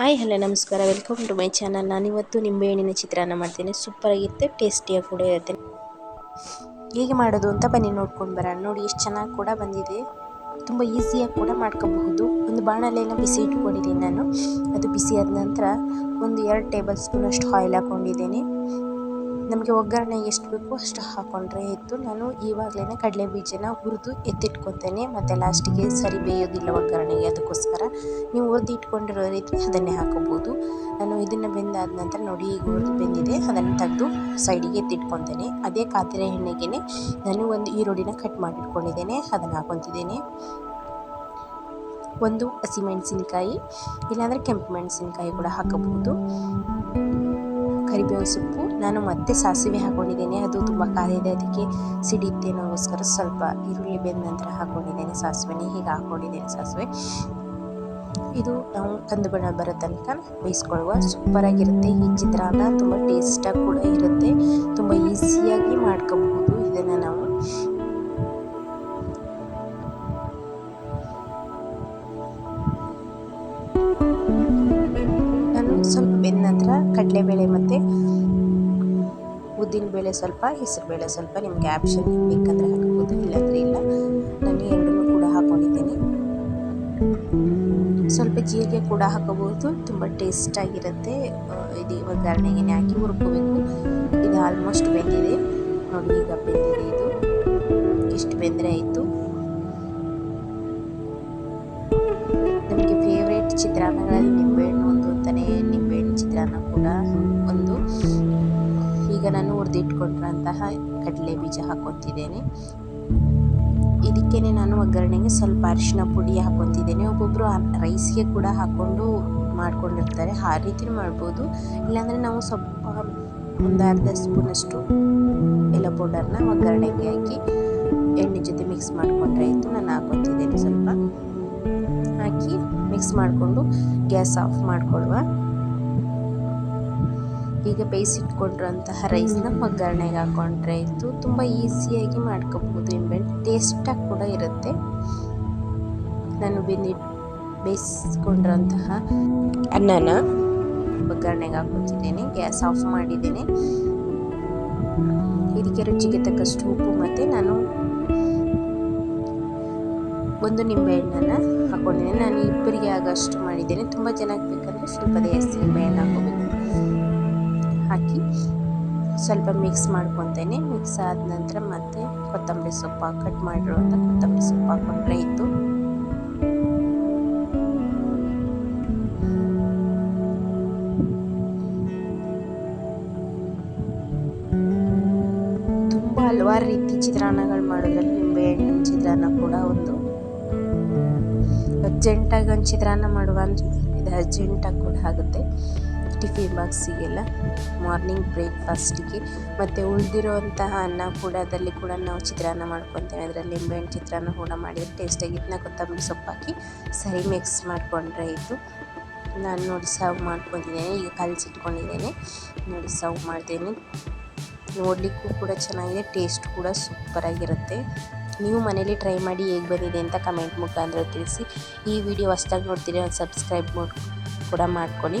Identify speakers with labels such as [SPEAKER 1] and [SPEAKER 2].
[SPEAKER 1] Hi, hello, ನಮಸ್ಕಾರ. Welcome to my channel ನಾನಿವತ್ತು ನಿಂಬೆಹಣ್ಣಿನ ಚಿತ್ರಾನ್ನ ಮಾಡ್ತೇನೆ. ಸೂಪರ್ ಆಗಿರುತ್ತೆ ಟೇಸ್ಟಿಯಾಗಿ ಕೂಡ ಇರುತ್ತೆ. ಹೇಗೆ ಮಾಡೋದು ಅಂತ ಬನ್ನಿ, ನೋಡ್ಕೊಂಡು ಬರೋಣ. ನೋಡಿ, ಎಷ್ಟು ಚೆನ್ನಾಗಿ ಕೂಡ ಬಂದಿದೆ. ತುಂಬ ಈಸಿಯಾಗಿ ಕೂಡ ಮಾಡ್ಕೋಬಹುದು. ಒಂದು ಬಾಣಲೆಯನ್ನು ಬಿಸಿ ಇಟ್ಕೊಂಡಿದ್ದೀನಿ ನಾನು. ಅದು ಬಿಸಿ ಆದ ನಂತರ ಒಂದು ಎರಡು ಟೇಬಲ್ ಸ್ಪೂನಷ್ಟು ಆಯಿಲ್ ಹಾಕ್ಕೊಂಡಿದ್ದೇನೆ ನಮಗೆ ಒಗ್ಗರಣೆ ಎಷ್ಟು ಬೇಕೋ ಅಷ್ಟು ಹಾಕ್ಕೊಂಡ್ರೆ ಇತ್ತು ನಾನು ಇವಾಗಲೇ ಕಡಲೆ ಬೀಜನ ಹುರಿದು ಎತ್ತಿಟ್ಕೊತೇನೆ. ಮತ್ತು ಲಾಸ್ಟಿಗೆ ಸರಿ ಬೇಯೋದಿಲ್ಲ ಒಗ್ಗರಣೆಗೆ, ಅದಕ್ಕೋಸ್ಕರ. ನೀವು ಹುರಿದು ಇಟ್ಕೊಂಡಿರೋ ರೀತಿ ಅದನ್ನೇ ಹಾಕೋಬೋದು. ನಾನು ಇದನ್ನು ಬೆಂದಾದ ನಂತರ ನೋಡಿ, ಈಗ ಹುರಿದು ಬೆಂದಿದೆ. ಅದನ್ನು ತೆಗೆದು ಸೈಡಿಗೆ ಎತ್ತಿಟ್ಕೊತೇನೆ. ಅದೇ ಕಾತಿರ ಎಣ್ಣೆಗೆ ನಾನು ಒಂದು ಈರುಳ್ಳಿನ ಕಟ್ ಮಾಡಿಟ್ಕೊಂಡಿದ್ದೇನೆ. ಅದನ್ನು ಹಾಕೊತಿದ್ದೇನೆ. ಒಂದು ಹಸಿಮೆಣಸಿನಕಾಯಿ ಇಲ್ಲಾಂದರೆ ಕೆಂಪು ಮೆಣಸಿನಕಾಯಿ ಕೂಡ ಹಾಕಬಹುದು. ಕರಿಬೇವು ಸೊಪ್ಪು. ನಾನು ಮತ್ತೆ ಸಾಸಿವೆ ಹಾಕೊಂಡಿದ್ದೇನೆ. ಅದು ತುಂಬ ಖಾರ ಇದೆ. ಅದಕ್ಕೆ ಸಿಡಿಯುತ್ತೆ ಅನ್ನೋಗೋಸ್ಕರ ಸ್ವಲ್ಪ ಈರುಳ್ಳಿ ಬೆಂದ ನಂತರ ಹಾಕೊಂಡಿದ್ದೇನೆ ಸಾಸಿವೆನೇ. ಹೀಗೆ ಹಾಕೊಂಡಿದ್ದೇನೆ ಸಾಸಿವೆ. ಇದು ನಾವು ಕಂದು ಬಣ್ಣ ಬರೋ ತನಕ ಬೇಯಿಸ್ಕೊಳ್ಳುವ. ಸೂಪರಾಗಿರುತ್ತೆ. ಈ ಚಿತ್ರಾನ್ನ ತುಂಬ ಟೇಸ್ಟಾಗಿ ಕೂಡ ಇರುತ್ತೆ. ತುಂಬ ಈಸಿಯಾಗಿ ಮಾಡ್ಕೋಬಹುದು. ಬೆಂದ ನಂತರ ಕಡಲೆಬೇಳೆ ಮತ್ತು ಉದ್ದಿನಬೇಳೆ ಸ್ವಲ್ಪ ಹೆಸರುಬೇಳೆ ಸ್ವಲ್ಪ ನಿಮಗೆ ಆಪ್ಷನ್ ಬೇಕಂದರೆ ಹಾಕ್ಬೋದು, ಇಲ್ಲಾಂದರೆ ಇಲ್ಲ. ನಾನು ಎರಡನ್ನೂ ಕೂಡ ಹಾಕ್ಕೊಂಡಿದ್ದೀನಿ ಸ್ವಲ್ಪ ಜೀರಿಗೆ ಕೂಡ ಹಾಕೋಬಹುದು, ತುಂಬ ಟೇಸ್ಟಾಗಿರುತ್ತೆ ಇದು ಒಗ್ಗರಣೆಗೆ ಹಾಕಿ ಹುರ್ಕೋಬೇಕು. ಇದು ಆಲ್ಮೋಸ್ಟ್ ಬೆಂದಿದೆ. ನೋಡಿ ಈಗ ಬೆಂದಿದೆ ಇದು. ಇಷ್ಟು ಬೆಂದರೆ ಆಯಿತು. ಹುರಿದಿಟ್ಕೊಂಡಿರೋಂತಹ ಕಡಲೆ ಬೀಜ ಹಾಕೊತಿದ್ದೇನೆ ಇದಕ್ಕೇನೆ ನಾನು ಒಗ್ಗರಣೆಗೆ ಸ್ವಲ್ಪ ಅರಿಶಿನ ಪುಡಿ ಹಾಕೊತಿದ್ದೇನೆ ಒಬ್ಬೊಬ್ಬರು ರೈಸ್ಗೆ ಕೂಡ ಹಾಕ್ಕೊಂಡು ಮಾಡ್ಕೊಂಡಿರ್ತಾರೆ. ಆ ರೀತಿ ಮಾಡ್ಬೋದು. ಇಲ್ಲಾಂದರೆ ನಾವು ಸ್ವಲ್ಪ ಒಂದು ಅರ್ಧ ಸ್ಪೂನಷ್ಟು ಎಲ್ಲ ಪೌಡರ್ನ ಒಗ್ಗರಣೆಗೆ ಹಾಕಿ ಎಣ್ಣೆ ಜೊತೆ ಮಿಕ್ಸ್ ಮಾಡಿಕೊಂಡ್ರೆ ಆಯಿತು. ನಾನು ಹಾಕೊತಿದ್ದೇನೆ ಸ್ವಲ್ಪ. ಹಾಕಿ ಮಿಕ್ಸ್ ಮಾಡಿಕೊಂಡು ಗ್ಯಾಸ್ ಆಫ್ ಮಾಡಿಕೊಡುವ ಈಗ ಬೇಯಿಸಿಟ್ಕೊಂಡಿರೋಂತಹ ರೈಸ್ನ ಒಗ್ಗರಣೆಗೆ ಹಾಕೊಂಡ್ರೆ ಇತ್ತು ತುಂಬ ಈಸಿಯಾಗಿ ಮಾಡ್ಕೋಬೋದು. ಇನ್ವೆಂಟ್ ಟೇಸ್ಟಾಗಿ ಕೂಡ ಇರುತ್ತೆ. ನಾನು ಬೆಂದಿ ಬೇಯಿಸ್ಕೊಂಡಿರೋಂತಹ ಅನ್ನನ ಒಗ್ಗರಣೆಗೆ ಹಾಕೊತಿದ್ದೇನೆ ಗ್ಯಾಸ್ ಆಫ್ ಮಾಡಿದ್ದೇನೆ. ಇದಕ್ಕೆ ರುಚಿಗೆ ತಕ್ಕಷ್ಟು ಉಪ್ಪು ಮತ್ತು ನಾನು ಒಂದು ನಿಂಬೆಹಣ್ಣನ್ನು ಹಾಕೊಂಡಿದ್ದೇನೆ. ನಾನು ಇಬ್ಬರಿಗೆ ಆಗೋಷ್ಟು ಮಾಡಿದ್ದೇನೆ. ತುಂಬ ಚೆನ್ನಾಗಿ ಬೇಕಂದರೆ ಸ್ವಲ್ಪ ಜಾಸ್ತಿ ನಿಂಬೆಹಣ್ಣು ಹಾಕೋಬೇಕು ಹಾಕಿ ಸ್ವಲ್ಪ ಮಿಕ್ಸ್ ಮಾಡ್ಕೊತೇನೆ. ಮಿಕ್ಸ್ ಆದ ನಂತರ ಮತ್ತೆ ಕೊತ್ತಂಬರಿ ಸೊಪ್ಪು ಕಟ್ ಮಾಡಿರುವಂಥ ಕೊತ್ತಂಬರಿ ಸೊಪ್ಪು ಹಾಕೊಂಡ್ರೆ ಇತ್ತು ತುಂಬ ಹಲವಾರು ರೀತಿ ಚಿತ್ರಾನ್ನಗಳು ಮಾಡೋದ್ರಲ್ಲಿ ನಿಂಬೆಹಣ್ಣಿನ ಚಿತ್ರಾನ್ನ ಕೂಡ ಒಂದು ಅರ್ಜೆಂಟಾಗಿ ಒಂದು ಚಿತ್ರಾನ್ನ ಮಾಡುವ ಅಂದರೆ ಇದು ಅರ್ಜೆಂಟಾಗಿ ಕೂಡ ಆಗುತ್ತೆ. ಟಿಫಿನ್ ಬಾಕ್ಸಿಗೆಲ್ಲ ಮಾರ್ನಿಂಗ್ ಬ್ರೇಕ್ಫಾಸ್ಟಿಗೆ ಮತ್ತು ಉಳಿದಿರುವಂತಹ ಅನ್ನ ಕೂಡ ಅದರಲ್ಲಿ ಕೂಡ ನಾವು ಚಿತ್ರಾನ್ನ ಮಾಡ್ಕೊತೇವೆ. ಅದರಲ್ಲಿ ನಿಂಬೆಹಣ್ಣು ಚಿತ್ರಾನ್ನ ಕೂಡ ಮಾಡಿದರೆ ಟೇಸ್ಟಾಗಿತ್ತು ಕೊತ್ತಂಬರಿ ಸೊಪ್ಪು ಹಾಕಿ ಸರಿ ಮಿಕ್ಸ್ ಮಾಡಿಕೊಂಡ್ರೆ ಇದು ನಾನು ನೋಡಿ ಸರ್ವ್ ಮಾಡ್ಕೊತಿದ್ದೇನೆ ಈಗ ಕಲಸಿಟ್ಕೊಂಡಿದ್ದೇನೆ. ನೋಡಿ ಸರ್ವ್ ಮಾಡ್ತೇನೆ. ನೋಡಲಿಕ್ಕೂ ಕೂಡ ಚೆನ್ನಾಗಿದೆ. ಟೇಸ್ಟ್ ಕೂಡ ಸೂಪರಾಗಿರುತ್ತೆ ನೀವು ಮನೇಲಿ ಟ್ರೈ ಮಾಡಿ ಹೇಗೆ ಬಂದಿದೆ ಅಂತ ಕಮೆಂಟ್ ಮುಖಾಂತರ ತಿಳಿಸಿ. ಈ ವಿಡಿಯೋ ಹೊಸ್ದಾಗಿ ನೋಡ್ತೀರಿ ಸಬ್ಸ್ಕ್ರೈಬ್ ಮಾಡಿ ಕೂಡ ಮಾಡ್ಕೊಳ್ಳಿ.